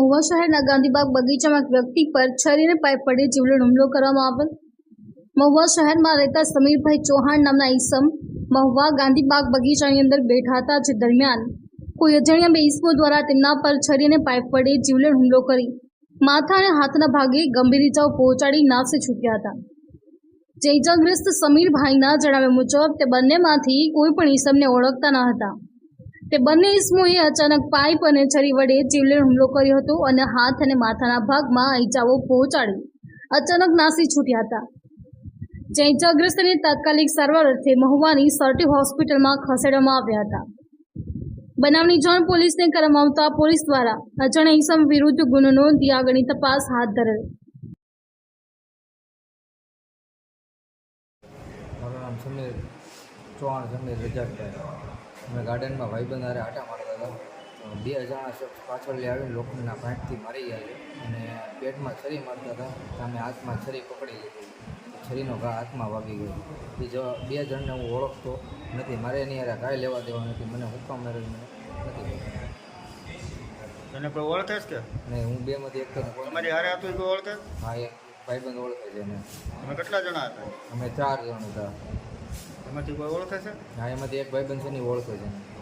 મહુવા શહેરના ગાંધીબાગ બગીચામાં વ્યક્તિ પર છરીને પાઇપ પડે જીવલેણ હુમલો કરવામાં આવેલ મહુવા શહેરમાં રહેતા સમીરભાઈ ચૌહાણ નામના ઈસમ મહુવા ગાંધીબાગ બગીચાની અંદર બેઠા હતા જે દરમિયાન કોઈ અજાણ્યા બે ઈસમો દ્વારા તેમના પર છરીને પાઇપ પડે જીવલેણ હુમલો કરી માથા અને હાથના ભાગે ગંભીર ઇજાઓ પહોંચાડી નાસે છૂટ્યા હતા. જે ઇજાગ્રસ્ત સમીરભાઈના જણાવ્યા મુજબ તે બંનેમાંથી કોઈ પણ ઈસમને ઓળખતા ન હતા. તે બંને ઇસમોએ અચાનક પાઇપ અને છરી વડે જીવલેણ હુમલો કર્યો હતો અને હાથ અને માથાના ભાગમાં ઇજાઓ પહોંચાડી. અચાનક નાસી છૂટ્યા હતા. જે ઇજાગ્રસ્તને તાત્કાલિક સારવાર અર્થે મહુવાની સર્ટી હોસ્પિટલમાં ખસેડવામાં આવ્યા હતા. બનાવની જાણ પોલીસને કરવામાં આવતા પોલીસ દ્વારા અજાણ્યા ઈસમ વિરુદ્ધ ગુનો નોંધી આગળની તપાસ હાથ ધરેલ. મારું નામ સમીર ચૌહાણ, સમીર રજાકભાઈ. અમે ગાર્ડનમાં ભાઈબંધ હારે આટા મારતા હતા. તો બે અજાણા શખ્સ પાછળથી આવીને લોખંડના પાઇપથી મારી ગયા છે અને પેટમાં છરી મારતા હતા. અમે હાથમાં છરી પકડી લીધી. છરીનો ઘા હાથમાં વાગી ગયો. એ જો બે જણને હું ઓળખતો નથી. મારે એની હારે કાંઈ લેવા દેવા નથી. મને હુકમ મેરેજ નથી. તને કોઈ ઓળખે છે કે? નહીં હું બેમાંથી એક તને તમારી હારે હતું કોઈ ઓળખે? હા એક ભાઈબંધ ઓળખે છે એને. અમે કેટલા જણા હતા? અમે ચાર જણ હતા. એમાંથી કોઈ ઓળખે છે? હા એમાંથી એક ભાઈબંધ છે ને ઓળખે છે. એને